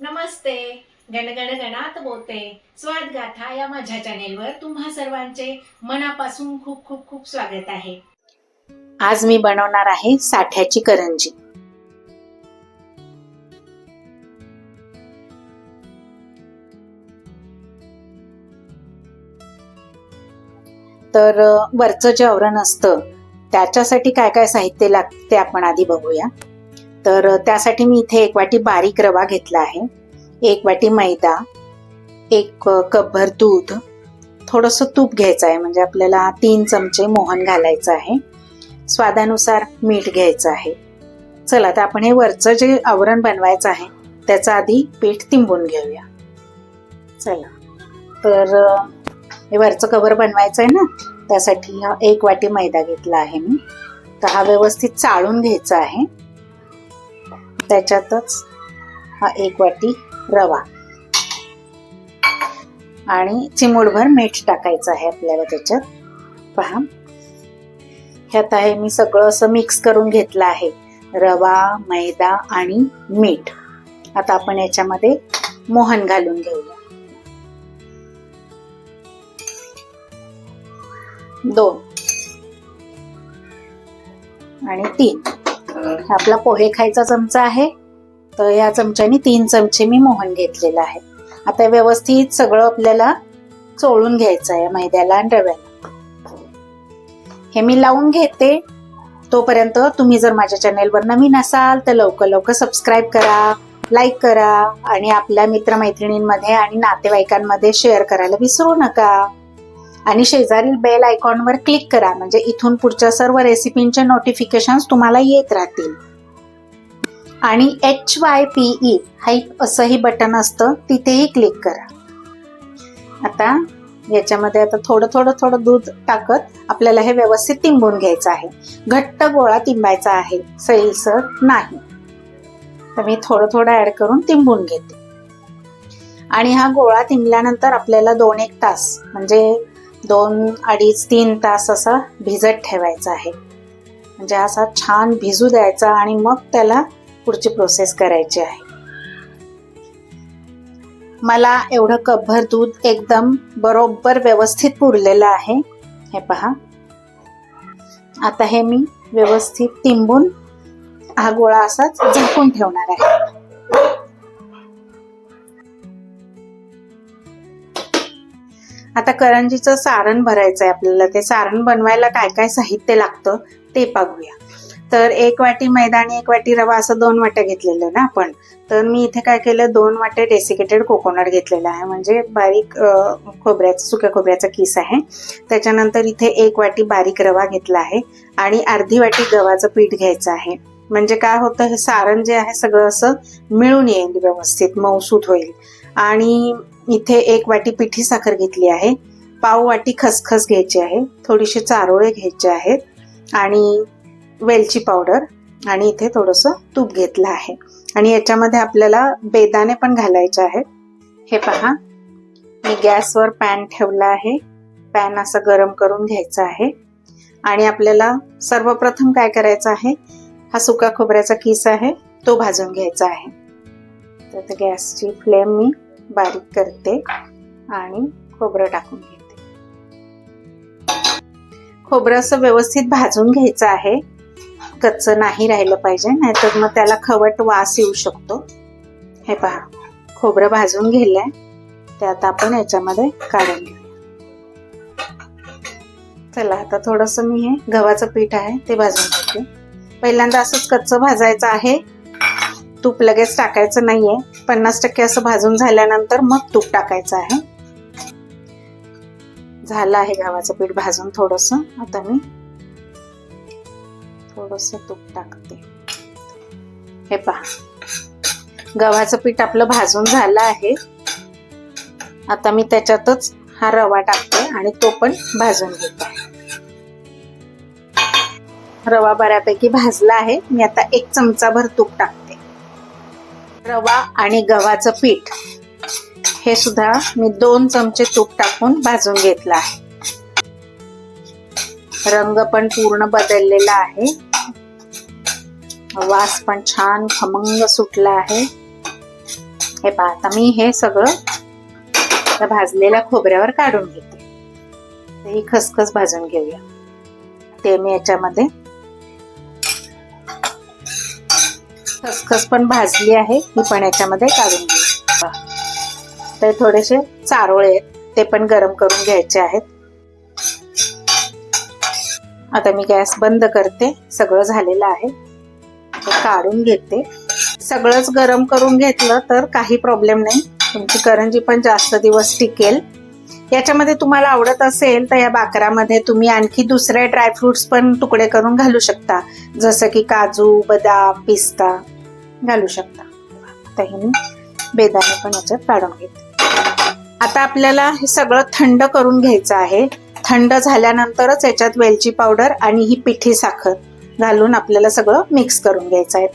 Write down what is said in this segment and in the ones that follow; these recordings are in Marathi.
नमस्ते. गणगण गणात बोलते स्वाद गाथा या माझ्या चॅनेलवर तुम्हा सर्वांचे मनापासून खूप खूप खूप स्वागत आहे. आज मी बनवणार आहे साठ्याची करंजी. तर वरचं जे आवरण असतं त्याच्यासाठी काय काय साहित्य लागते आपण आधी बघूया. तर त्यासाठी मी इथे एक वाटी बारीक रवा घेतला आहे. एक वाटी मैदा एक कपभर दूध थोडंसं तूप घ्यायचं आहे. म्हणजे आपल्याला तीन चमचे मोहन घालायचं आहे. स्वादानुसार मीठ घ्यायचं आहे. चला तर आपण हे वरचं जे आवरण बनवायचं आहे त्याचं आधी पीठ तिंबून घेऊया. चला. तर हे वरचं कवर बनवायचं आहे ना त्यासाठी हा एक वाटी मैदा घेतला आहे मी. तर हा व्यवस्थित चाळून घ्यायचा आहे. त्याच्यातच हा एक वाटी रवा. आणि चिमूटभर मीठ टाकायचं आहे आपल्याला त्याच्यात. पहा. ह्यात आहे मी सगळं असं मिक्स करून घेतलं आहे. रवा मैदा आणि मीठ. आता आपण याच्यामध्ये मोहन घालून घेऊया. दोन. आणि तीन. आपला पोहे खायचा चमचा आहे. तर या चमच्याने तीन चमचे मी मोहन घेतलेलं आहे आता व्यवस्थित सगळं आपल्याला चोळून घ्यायचं आहे मैद्याला आणि रव्याला. हे मी लावून घेते. तोपर्यंत तुम्ही जर माझ्या चॅनेलवर नवीन असाल तर लवकर लवकर सबस्क्राईब करा लाईक करा आणि आपल्या मित्रमैत्रिणींमध्ये आणि नातेवाईकांमध्ये शेअर करायला विसरू नका. आणि शेजारील बेल आयकॉनवर क्लिक करा. म्हणजे इथून पुढच्या सर्व रेसिपींचे नोटिफिकेशन तुम्हाला येत राहतील. आणि एच वाय पी ई हा असंही बटन असतं तिथेही क्लिक करा. आता याच्यामध्ये आता थोडं थोडं थोडं दूध टाकत आपल्याला हे व्यवस्थित तिंबून घ्यायचं आहे. घट्ट गोळा तिंबायचा आहे सैलसर नाही. तर मी थोडं थोडं ऍड करून तिंबून घेते. आणि हा गोळा तिंबल्यानंतर आपल्याला दोन एक तास म्हणजे दोन अडीच तीन तास असा भिजत ठेवायचा आहे. म्हणजे असा छान भिजू द्यायचा आणि मग त्याला पुढची प्रोसेस करायची आहे. मला एवढं कपभर दूध एकदम बरोबर व्यवस्थित पुरलेलं आहे. हे पहा. आता हे मी व्यवस्थित तिंबून हा गोळा असाच झाकून ठेवणार आहे. आता करंजीचं सारण भरायचं आहे आपल्याला. ते सारण बनवायला काय काय साहित्य लागतं ते बघूया तर एक वाटी मैदा आणि एक वाटी रवा असं दोन वाट्या घेतलेलं ना आपण. तर मी इथे काय केलं दोन वाटे डेसिकेटेड कोकोनट घेतलेला आहे. म्हणजे बारीक खोबऱ्याचं सुक्या खोबऱ्याचा किस आहे. त्याच्यानंतर इथे एक वाटी बारीक रवा घेतला आहे. आणि अर्धी वाटी गव्हाचं पीठ घ्यायचं आहे. म्हणजे काय होतं हे सारण जे आहे सगळं असं मिळून येईल व्यवस्थित मऊसूत होईल. आणि इथे एक वाटी पिठी साखर घेतली आहे. पाव वाटी खसखस घ्यायची आहे. थोडीशी चारोळे घ्यायचे आहेत. आणि वेलची पावडर आणि इथे थोडंसं तूप घेतलं आहे. आणि याच्यामध्ये आपल्याला बेदाणे पण घालायचे आहेत. हे पहा. मी गॅसवर पॅन ठेवला आहे. पॅन असं गरम करून घ्यायचा आहे. आणि आपल्याला सर्वप्रथम काय करायचं आहे? हा सुका खोबऱ्याचा किस आहे. तो भाजून घ्यायचा आहे. तर गॅसची फ्लेम मी बारीक करते आणि खोबरं टाकून घेते. खोबरं असं व्यवस्थित भाजून घ्यायचं आहे. कच्चं नाही राहिलं पाहिजे नाहीतर मग त्याला खवट वास येऊ शकतो. हे पहा खोबरं भाजून घेतलंय. ते आता आपण याच्यामध्ये काढून घेऊ चला आता थोडस मी हे गव्हाचं पीठ आहे ते भाजून घेते. पहिल्यांदा असंच कच्चं भाजायचं आहे. तूप लगेच टाकायचं नाहीये. पन्नास टक्के असं भाजून झाल्यानंतर मग तूप टाकायचं आहे. झालं आहे गव्हाचं पीठ भाजून थोडस. आता मी थोडस तूप टाकते. हे पहा. गव्हाचं पीठ आपलं भाजून झालं आहे. आता मी त्याच्यातच हा रवा टाकते आणि तो पण भाजून घेते. रवा बऱ्यापैकी भाजला आहे. मी आता एक चमचाभर तूप टाकते. रवा आणि गव्हाचं पीठ. हे सुद्धा मी दोन चमचे तूप टाकून भाजून घेतलं आहे. रंग पण पूर्ण बदललेला आहे. वास पण छान खमंग सुटला आहे. हे पाहता मी हे सगळं भाजलेल्या खोबऱ्यावर काढून घेते. ही खसखस भाजून घेऊया. ते मी याच्यामध्ये खसखस पण भाजली आहे. ही पण याच्यामध्ये काढून घेऊ तर थोडेसे चारोळे आहेत. ते पण गरम करून घ्यायचे आहेत. आता मी गॅस बंद करते. सगळं झालेलं आहे. ते काढून घेते. सगळंच गरम करून घेतलं तर काही प्रॉब्लेम नाही. तुमची करंजी पण जास्त दिवस टिकेल. याच्यामध्ये तुम्हाला आवडत असेल तर या बाकरामध्ये तुम्ही आणखी दुसरे ड्रायफ्रुट्स पण तुकडे करून घालू शकता. जसं की काजू बदाम पिस्ता घालू शकता. आता हे मी बेदाणे पण याच्यात काढून घेते. आता आपल्याला हे सगळं थंड करून घ्यायचं आहे. थंड झाल्यानंतरच याच्यात वेलची पावडर आणि ही पिठी साखर घालून आपल्याला सगळं मिक्स करून घ्यायचं आहे.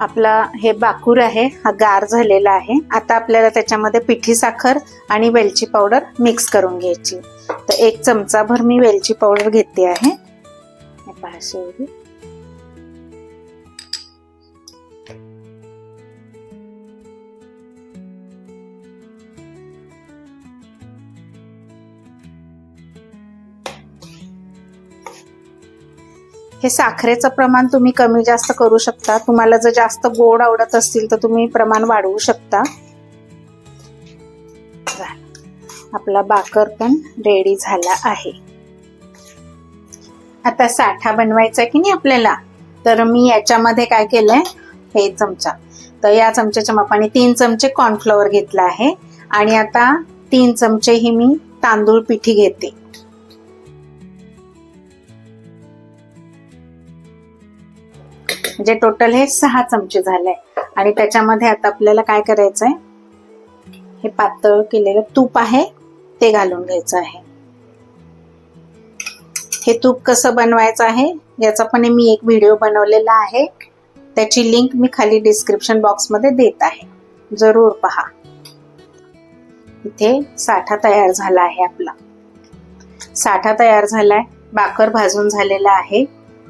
आपला हे बाकूर आहे हा गार झालेला आहे. आता आपल्याला त्याच्यामध्ये पिठी साखर आणि वेलची पावडर मिक्स करून घ्यायची. तर एक चमचाभर मी वेलची पावडर घेते आहे. हे हे साखरेचं प्रमाण तुम्ही कमी जास्त करू शकता. तुम्हाला जर जास्त गोड आवडत असतील तर तुम्ही प्रमाण वाढवू शकता. आपला बाकर पण रेडी झाला आहे. आता साठा बनवायचा की नाही आपल्याला? तर मी याच्यामध्ये काय केलंय? हे चमचा. तर या चमच्याच्या मापाने तीन चमचे कॉर्नफ्लॉवर घेतला आहे. आणि आता तीन चमचे ही मी तांदूळ पिठी घेते. म्हणजे टोटल हे सहा चमचे झाले. आणि त्याच्यामध्ये आता आपल्याला काय करायचं आहे हे पातळ केलेलं तूप आहे ते घालून घ्यायचं आहे. हे तूप कसं बनवायचं आहे? याचा पण मी एक व्हिडिओ बनवलेला आहे. त्याची लिंक मी खाली डिस्क्रिप्शन बॉक्समध्ये देत आहे. जरूर पहा. इथे साठा तयार झाला आहे आपला. साठा तयार झालाय बाकर भाजून झालेला आहे.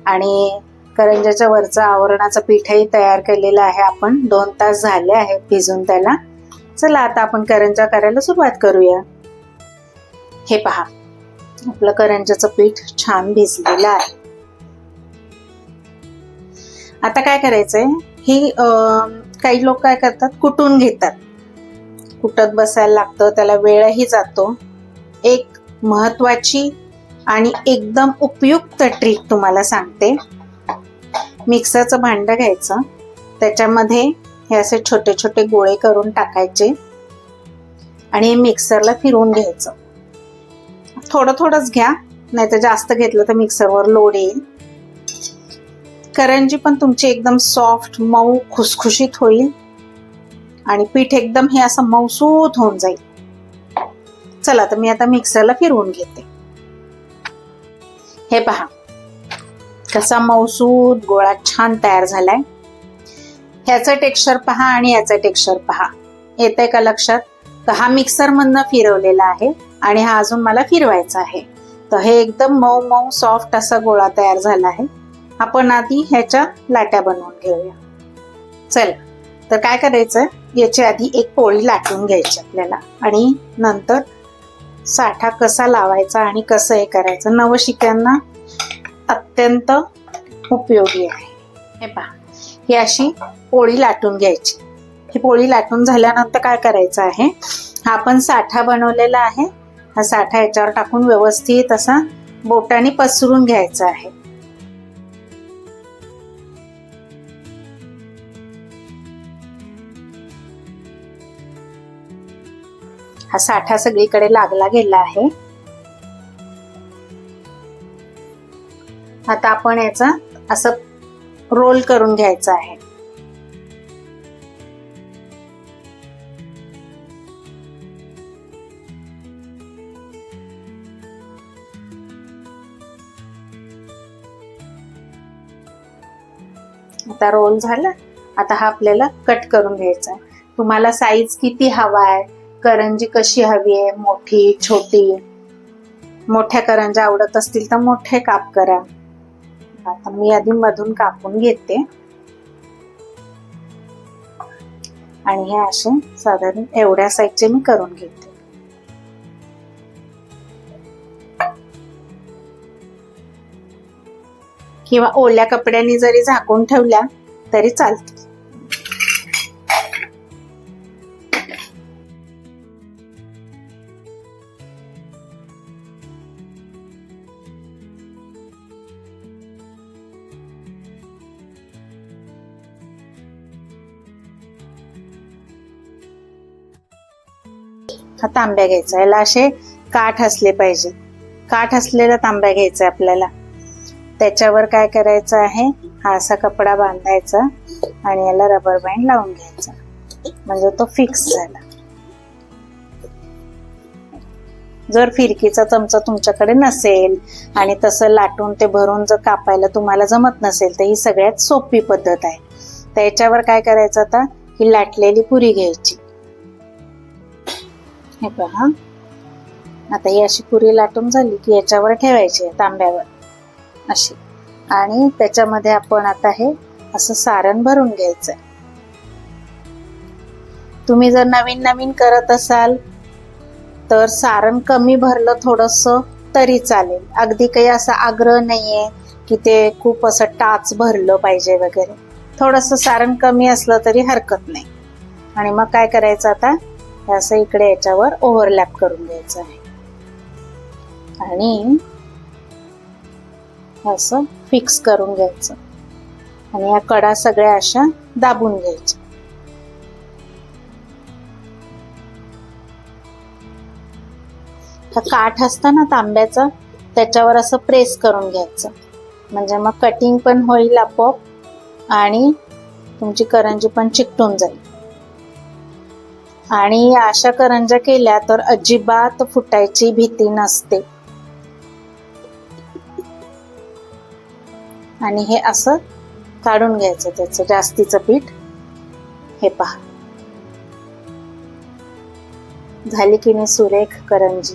आणि करंजाच्या वरचा आवरणाचं पीठही तयार केलेलं आहे. आपण दोन तास झाले आहे भिजून त्याला. चला आता आपण करंजा करायला सुरुवात करूया. हे पहा आपलं करंजाचं पीठ छान भिजलेलं आहे. आता काय करायचंय? ही काही लोक काय करतात? कुटून घेतात. कुटत बसायला लागतं त्याला वेळही जातो. एक महत्वाची आणि एकदम उपयुक्त ट्रिक तुम्हाला सांगते. मिक्सरचं भांडं घ्यायचं. त्याच्यामध्ये हे असे छोटे छोटे गोळे करून टाकायचे. आणि मिक्सरला फिरवून घ्यायचं. थोडं थोडंच घ्या नाही तर जास्त घेतलं तर मिक्सरवर लोड येईल. करंजी पण तुमची एकदम सॉफ्ट मऊ खुसखुशीत होईल. आणि पीठ एकदम हे असं मऊसूत होऊन जाईल. चला तर मी आता मिक्सरला फिरवून घेते. हे पहा. कसा मौसूद गोळा छान तयार झालाय. ह्याचं टेक्स्चर पहा आणि याचं टेक्स्चर पहा. येतंय का लक्षात. तर हा मिक्सर मधनं फिरवलेला आहे आणि हा अजून मला फिरवायचा आहे. तर हे एकदम मऊ मऊ सॉफ्ट असा गोळा तयार झाला आहे. आपण आधी ह्याच्या लाट्या बनवून घेऊया. चल तर काय करायचं याची आधी एक पोळी लाटून घ्यायची आपल्याला आणि नंतर साठा कसा लावायचा आणि कसं हे करायचं नवशिक्यांना अत्यंत उपयोगी आहे. हे पहा. ही अशी पोळी लाटून घ्यायची. ही पोळी लाटून झाल्यानंतर काय करायचं आहे? हा आपण साठा बनवलेला आहे. हा साठा याच्यावर टाकून व्यवस्थित असा बोटाने पसरून घ्यायचा आहे. हा साठा सगळीकडे लागला गेला आहे. आता आपण याचा असं रोल करून घ्यायचं आहे. आता रोल झाला. आता हा आपल्याला कट करून घ्यायचा आहे. तुम्हाला साईज किती हवा आहे? करंजी कशी हवी आहे? मोठी छोटी? मोठ्या करंजा आवडत असतील तर मोठे काप करा. आता मी आधी मधून कापून घेते. आणि हे असे साधारण एवढ्या साईजचे मी करून घेते. किंवा ओल्या कपड्यांनी जरी झाकून ठेवल्या तरी चालते. हा तांब्या घ्यायचा. याला असे काठ असले पाहिजे. काठ असलेला तांब्या घ्यायचा आपल्याला. त्याच्यावर काय करायचं आहे? हा असा कपडा बांधायचा आणि याला रबर बँड लावून घ्यायचा. म्हणजे तो फिक्स झाला. जर फिरकीचा चमचा तुमच्याकडे नसेल आणि तसं लाटून ते भरून जर कापायला तुम्हाला जमत नसेल तर ही सगळ्यात सोपी पद्धत आहे. त्याच्यावर काय करायचं आता? ही लाटलेली पुरी घ्यायची. हे पहा आता ही अशी पुरी लाटून झाली की याच्यावर ठेवायची आहे तांब्यावर. अशी. आणि त्याच्यामध्ये आपण आता हे असं सारण भरून घ्यायचं तुम्ही जर नवीन नवीन करत असाल तर सारण कमी भरलं थोडस तरी चालेल. अगदी काही असा आग्रह नाहीये की ते खूप असं टाच भरलं पाहिजे वगैरे. थोडस सारण कमी असलं तरी हरकत नाही. आणि मग काय करायचं आता? असं इकडे याच्यावर ओव्हरलॅप करून घ्यायचं आहे. आणि असं फिक्स करून घ्यायचं. आणि या कडा सगळ्या अशा दाबून घ्यायच्या. हा काठ असतं ना तांब्याचा त्याच्यावर असं प्रेस करून घ्यायचं. म्हणजे मग कटिंग पण होईल आपोआप आणि तुमची करंजी पण चिकटून जाईल. आणि अशा करंजा केल्या तर अजिबात फुटायची भीती नसते. आणि हे असं काढून घ्यायचं त्याचं जास्तीचं पीठ. हे पहा. झाली की नाही सुरेख करंजी?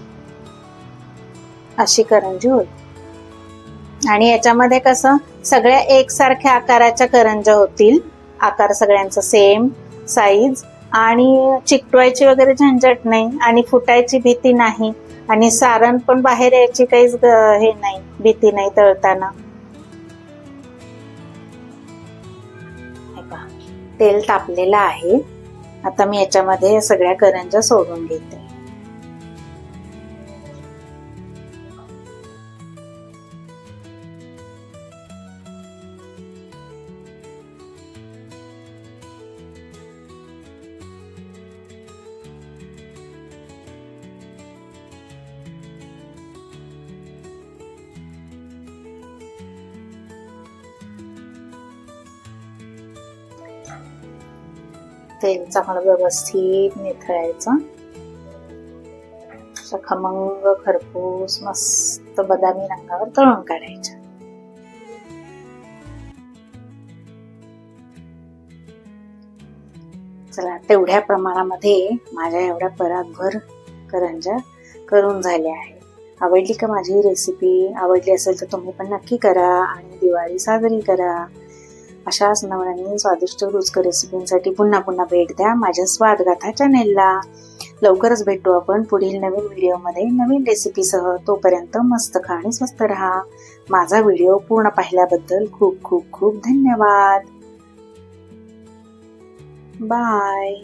अशी करंजी होईल आणि याच्यामध्ये कसं सगळ्या एकसारख्या आकाराच्या करंजा होतील. आकार सगळ्यांचा सेम साईज आणि चिकटवायची वगैरे झंझट नाही आणि फुटायची भीती नाही आणि सारण पण बाहेर यायची काहीच ग- हे नाही भीती नाही तळताना. तेल तापलेलं आहे. आता मी याच्यामध्ये सगळ्या करंजा सोडून घेते तेल चांगलं व्यवस्थित निथळायचं. अशा खमंग खरपूस मस्त बदामी रंगावर तळून काढायच्या. चला तेवढ्या प्रमाणामध्ये माझ्या एवढ्या परातभर करंजा करून झाल्या आहेत. आवडली का माझी रेसिपी आवडली असेल तर तुम्ही पण नक्की करा आणि दिवाळी साजरी करा. अशाच नवनवीन स्वादिष्ट रुचकर रेसिपींसाठी पुन्हा पुन्हा भेट द्या. माझ्या स्वादगाथा चॅनेलला लवकरच भेटू आपण पुढील नवीन व्हिडिओमध्ये. नवीन रेसिपीसह तोपर्यंत मस्त खा आणि स्वस्त राहा. माझा व्हिडिओ पूर्ण पाहिल्याबद्दल खूप खूप खूप धन्यवाद. बाय.